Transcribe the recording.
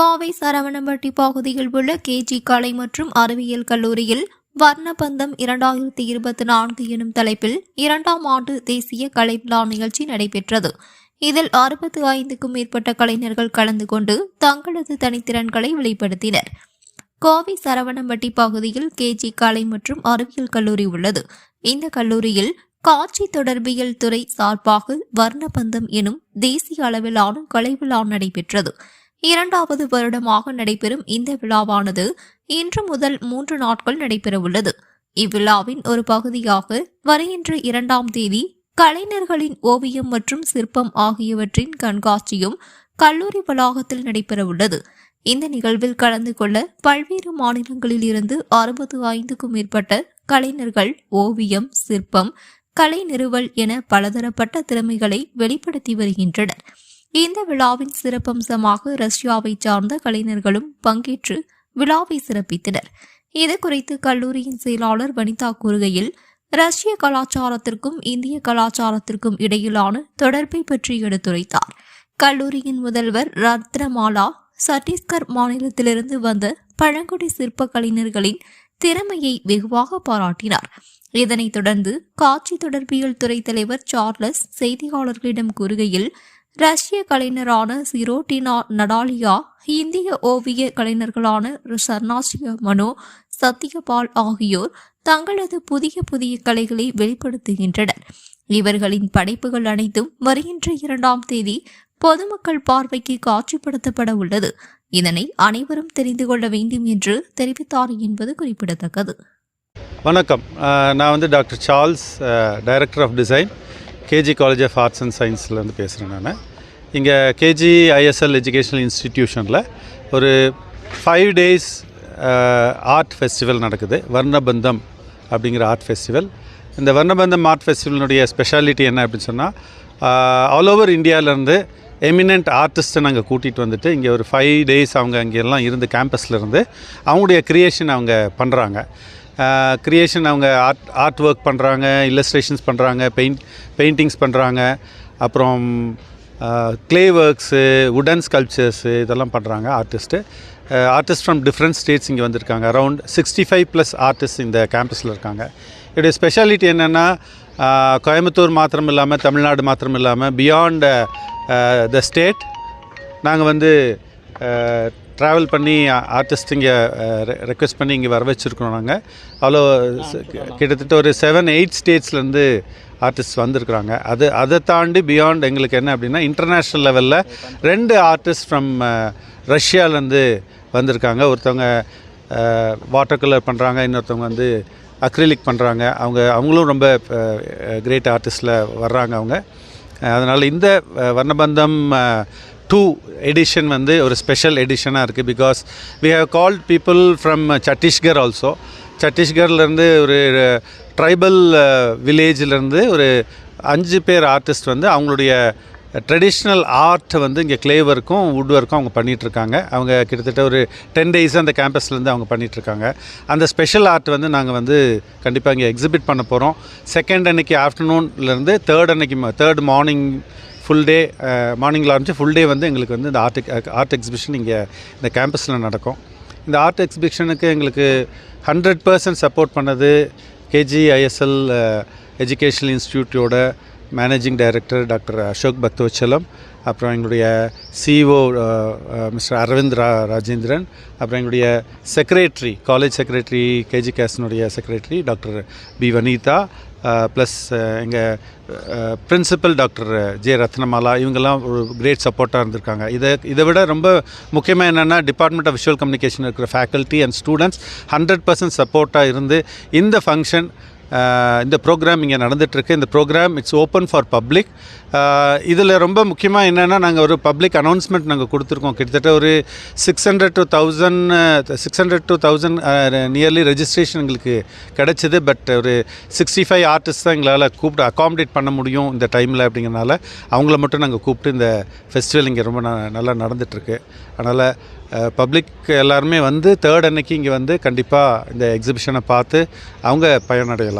கோவை சரவணம்பட்டி பகுதியில் உள்ள கேஜி கலை மற்றும் அறிவியல் கல்லூரியில் வர்ணபந்தம் இரண்டாயிரத்தி இருபத்தி நான்கு எனும் தலைப்பில் இரண்டாம் ஆண்டு தேசிய கலை விழா நிகழ்ச்சி நடைபெற்றது. இதில் அறுபத்து ஐந்துக்கும் மேற்பட்ட கலைஞர்கள் கலந்து கொண்டு தங்களது தனித்திறன்களை வெளிப்படுத்தினர். கோவை சரவணம்பட்டி பகுதியில் கேஜி கலை மற்றும் அறிவியல் கல்லூரி உள்ளது. இந்த கல்லூரியில் காட்சி தொடர்பியல் துறை சார்பாக வர்ணபந்தம் எனும் தேசிய அளவிலான கலை விழா நடைபெற்றது. இரண்டாவது வருடமாக நடைபெறும் இந்த விழாவானது இன்று முதல் மூன்று நாட்கள் நடைபெறவுள்ளது. இவ்விழாவின் ஒரு பகுதியாக வருகின்ற இரண்டாம் தேதி கலைஞர்களின் ஓவியம் மற்றும் சிற்பம் ஆகியவற்றின் கண்காட்சியும் கல்லூரி வளாகத்தில் நடைபெறவுள்ளது. இந்த நிகழ்வில் கலந்து கொள்ள பல்வேறு மாநிலங்களில் இருந்து அறுபது ஐந்துக்கும் மேற்பட்ட கலைஞர்கள் ஓவியம் சிற்பம் கலை நிறுவல் என பலதரப்பட்ட திறமைகளை வெளிப்படுத்தி வருகின்றனர். இந்த விழாவின் சிறப்பம்சமாக ரஷ்யாவை சார்ந்த கலைஞர்களும் பங்கேற்று விழாவை சிறப்பித்தனர். இது குறித்து கல்லூரியின் செயலாளர் வனிதா கூறுகையில் ரஷ்ய கலாச்சாரத்திற்கும் இந்திய கலாச்சாரத்திற்கும் இடையிலான தொடர்பை பற்றி எடுத்துரைத்தார். கல்லூரியின் முதல்வர் ரத்னமாலா சத்தீஸ்கர் மாநிலத்திலிருந்து வந்த பழங்குடி சிற்ப கலைஞர்களின் திறமையை வெகுவாக பாராட்டினார். இதனைத் தொடர்ந்து காட்சி தொடர்பியல் துறை தலைவர் சார்லஸ் செய்தியாளர்களிடம் கூறுகையில் ரஷ்ய கலைஞரான சிரோட்டினா நடாலியா இந்திய ஓவிய கலைஞர்களான சர்னாசிய மனோ சத்யபால் ஆகியோர் தங்களது புதிய புதிய கலைகளை வெளிப்படுத்துகின்றனர். இவர்களின் படைப்புகள் அனைத்தும் வருகின்ற இரண்டாம் தேதி பொதுமக்கள் பார்வைக்கு காட்சிப்படுத்தப்பட உள்ளது. இதனை அனைவரும் தெரிந்து கொள்ள வேண்டும் என்று தெரிவித்தார் என்பது குறிப்பிடத்தக்கது. வணக்கம். நான் வந்து doctor Charles director of design. KG college of arts and சயின்ஸ்லேருந்து பேசுகிறேன் நான். இங்கே கேஜி ஐஎஸ்எல் எஜுகேஷனல் இன்ஸ்டிடியூஷனில் ஒரு ஃபைவ் டேஸ் ஆர்ட் ஃபெஸ்டிவல் நடக்குது. வர்ணபந்தம் அப்படிங்கிற ஆர்ட் ஃபெஸ்டிவல் இந்த வர்ணபந்தம் ஆர்ட் ஃபெஸ்டிவலினுடைய ஸ்பெஷாலிட்டி என்ன அப்படின்னு சொன்னால் ஆல் uh, ஓவர் இந்தியாவிலேருந்து எமினண்ட் ஆர்டிஸ்ட்டை நாங்கள் கூட்டிகிட்டு வந்துட்டு இங்கே ஒரு ஃபைவ் டேஸ் அவங்க அங்கெல்லாம் இருந்து கேம்பஸில் இருந்து அவங்களுடைய க்ரியேஷன் அவங்க பண்ணுறாங்க க்ரியேஷன் அவங்க ஆர்ட் ஆர்ட் ஒர்க் பண்ணுறாங்க இல்லஸ்ட்ரேஷன்ஸ் பண்ணுறாங்க பெயிண்ட் பெயிண்டிங்ஸ் பண்ணுறாங்க அப்புறம் க்ளே ஒர்க்ஸு உடன் ஸ்கல்ப்சர்ஸு இதெல்லாம் பண்ணுறாங்க artist artist from different states இங்கே வந்திருக்காங்க. Around sixty five plus artist இந்த கேம்பஸில் இருக்காங்க. இதோடைய ஸ்பெஷாலிட்டி என்னென்னா கோயம்புத்தூர் மாத்திரம் இல்லாமல் தமிழ்நாடு மாத்திரம் இல்லாமல் பியாண்ட் த ஸ்டேட் நாங்கள் வந்து ட்ராவல் பண்ணி ஆர்டிஸ்ட் இங்கே ரெக்வெஸ்ட் பண்ணி இங்கே வர வச்சுருக்கோம் நாங்கள் அவ்வளோ கிட்டத்தட்ட ஒரு செவன் எயிட் ஸ்டேட்ஸ்லேருந்து ஆர்டிஸ்ட் வந்திருக்கிறாங்க. அது அதை தாண்டி பியாண்ட் எங்களுக்கு என்ன அப்படின்னா இன்டர்நேஷ்னல் லெவலில் ரெண்டு ஆர்டிஸ்ட் ஃப்ரம் ரஷ்யாவிலேருந்து வந்திருக்காங்க. ஒருத்தவங்க வாட்டர் கலர் பண்ணுறாங்க இன்னொருத்தவங்க வந்து அக்ரிலிக் பண்ணுறாங்க அவங்க அவங்களும் ரொம்ப கிரேட் ஆர்டிஸ்டில் வர்றாங்க அவங்க. அதனால் இந்த வர்ணபந்தம் டூ எடிஷன் வந்து ஒரு ஸ்பெஷல் எடிஷனாக இருக்குது because we have called people from Chhattisgarh also சத்தீஸ்கர்லேருந்து ஒரு ட்ரைபல் uh, வில்லேஜிலேருந்து ஒரு அஞ்சு பேர் ஆர்டிஸ்ட் வந்து அவங்களுடைய ட்ரெடிஷ்னல் ஆர்ட் வந்து இங்கே கிளே ஒர்க்கும் வுட் ஒர்க்கும் அவங்க பண்ணிகிட்ருக்காங்க அவங்க கிட்டத்தட்ட ஒரு டென் டேஸ் அந்த கேம்பஸ்லேருந்து அவங்க பண்ணிகிட்ருக்காங்க அந்த ஸ்பெஷல் ஆர்ட் வந்து நாங்கள் வந்து கண்டிப்பாக இங்கே எக்ஸிபிட் பண்ண போகிறோம் செகண்ட் அன்னைக்கு ஆஃப்டர்நூன்லேருந்து தேர்ட் அன்னைக்கு தேர்ட் மார்னிங் ஃபுல் டே மார்னிங்கில் ஆரம்பிச்சு ஃபுல் டே வந்து எங்களுக்கு வந்து இந்த ஆர்ட் ஆர்ட் எக்ஸிபிஷன் இங்கே இந்த கேம்பஸில் நடக்கும். இந்த ஆர்ட் எக்ஸிபிஷனுக்கு எங்களுக்கு ஹண்ட்ரட் பர்சன்ட் சப்போர்ட் பண்ணது KG ISL educational இன்ஸ்டியூட்டோட managing director doctor Ashok Pathuvachalam அப்புறம் எங்களுடைய சிஇஓ மிஸ்டர் அரவிந்த் ரா ராஜேந்திரன் அப்புறம் எங்களுடைய secretary college secretary KG கேஸனுடைய secretary doctor B Vanitha plus எங்கள் பிரின்சிபல் டாக்டர் ஜே ரத்னமாலா இவங்கெல்லாம் ஒரு கிரேட் சப்போர்ட்டாக இருந்திருக்காங்க. இதை இதை விட ரொம்ப முக்கியமாக என்னென்னா டிபார்ட்மெண்ட் ஆஃப் விஷுவல் கம்யூனிகேஷன் இருக்கிற faculty and students hundred percent சப்போர்ட்டாக இருந்து இந்த ஃபங்க்ஷன் இந்த ப்ரோக்ராம் இங்கே நடந்துகிட்ருக்கு இந்த program it's open for public இதில் ரொம்ப முக்கியமாக என்னென்னா நாங்கள் ஒரு பப்ளிக் அனௌன்ஸ்மெண்ட் நாங்கள் கொடுத்துருக்கோம். கிட்டத்தட்ட ஒரு six hundred to thousand six hundred to thousand nearly registration எங்களுக்கு கிடச்சிது. பட் ஒரு சிக்ஸ்டி ஃபைவ் ஆர்டிஸ்ட் தான் எங்களால் கூப்பிட்டு அகாமடேட் பண்ண முடியும் இந்த டைமில் அப்படிங்கிறனால அவங்கள மட்டும் நாங்கள் கூப்பிட்டு இந்த ஃபெஸ்டிவல் இங்கே ரொம்ப ந- நல்லா நடந்துகிட்ருக்கு அதனால் பப்ளிக் எல்லாருமே வந்து தேர்ட் அன்னைக்கு இங்கே வந்து கண்டிப்பாக இந்த எக்ஸிபிஷனை பார்த்து அவங்க பயனடையலாம்.